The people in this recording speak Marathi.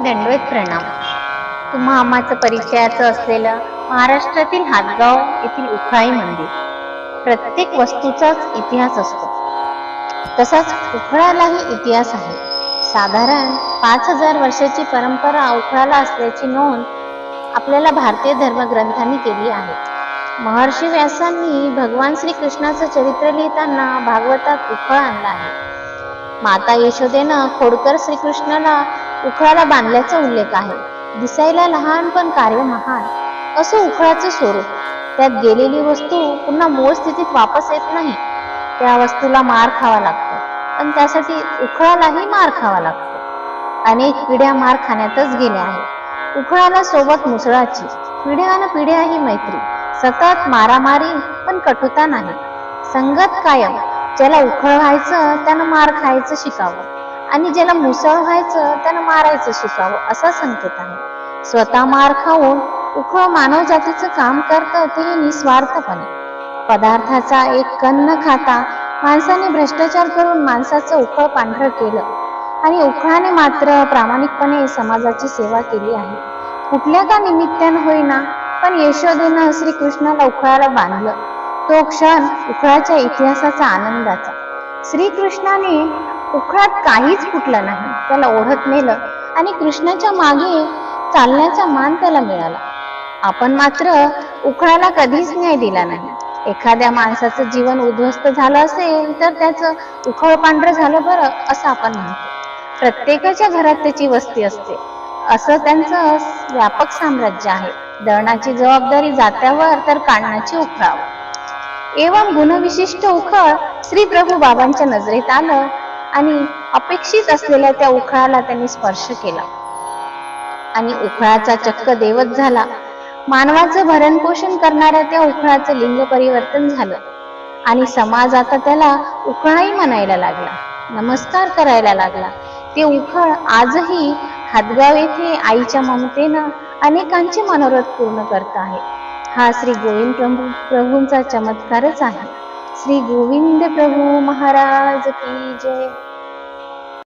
दंडवत प्रणाम. तुम्हा आम्हाचं परिचयाचं असलेलं महाराष्ट्रातील हातगाव येथील उखळाई मंदिर. प्रत्येक वस्तूचाच इतिहास असतो. तसाच उखळालाही इतिहास आहे. साधारण पाच हजार वर्षाची परंपरा उखळाला असल्याची नोंद आपल्याला भारतीय धर्मग्रंथांनी केली आहे. महर्षी व्यासांनी भगवान श्रीकृष्णाचं चरित्र लिहिताना भागवतात उखळ आणला आहे. माता यशोदेनं खोडकर श्रीकृष्णाला उखळाला बांधल्याचा उल्लेख आहे. दिसायला लहान पण कार्य महान. असं उखळाचं स्वरूप. त्यात गेलेली वस्तू पुन्हा मूळ स्थितीत वापस येत नाही. त्या वस्तूला मार खावा लागतो. पण त्यासाठी उखळालाही मार खावा लागतो. अनेक पिढ्या मार खाण्यातच गेल्या आहेत. उखळाला सोबत मुसळाची पिढ्यान पिढ्या ही मैत्री. सतत मारामारी पण कटुता नाही. संगत कायम. ज्याला उखळ व्हायचं त्यानं मार खायचं शिकावं. आणि ज्याला मुसळ व्हायचं त्यानं मारायचं शिकावं असा संकेत आहे. स्वतः मार खाऊन उखळ मानव जातीचं काम करतं ते निस्वार्थपणे. पदार्थाचा एक कण न खाता माणसाने भ्रष्टाचार करून माणसाचं उखळ पांढरं केलं. आणि उखळाने मात्र प्रामाणिकपणे समाजाची सेवा केली आहे. कुठल्या का निमित्तानं होईना पण यशोदेनं श्रीकृष्णाला उखळाला बांधलं. तो क्षण उखळाच्या इतिहासाचा आनंदाचा. श्रीकृष्णाने उखळात काहीच फुटलं नाही. त्याला ओढत नेलं आणि कृष्णाच्या मागे चालण्याचा मान त्याला मिळाला. आपण मात्र उखळाला कधीच न्याय दिला नाही. एखाद्या माणसाचं जीवन उद्ध्वस्त झालं असेल तर त्याचं उखळ पांढरं झालं बरं असं आपण म्हणतो. प्रत्येकाच्या घरात त्याची वस्ती असते. असं त्यांचं व्यापक साम्राज्य आहे. दळणाची जबाबदारी जात्यावर तर काढण्याची उखळावर. एवं गुणविशिष्ट उखळ श्री प्रभू बाबांच्या नजरेत आलं आणि अपेक्षित असलेल्या त्या उखळाला त्यांनी स्पर्श केला. आणि उखळाचा चक्क देवत झाला. मानवाचं भरणपोषण करणाऱ्या त्या उखळाचं लिंग परिवर्तन झालं. आणि समाज आता त्याला उखळाही म्हणायला लागला. नमस्कार करायला लागला. ते उखळ आजही हातगाव येथे आईच्या ममतेनं अनेकांचे मनोरथ पूर्ण करत आहे. हा श्री गोविंद प्रभू प्रभूंचा चमत्कारच आहे. श्री गोविंद प्रभू महाराज की जय।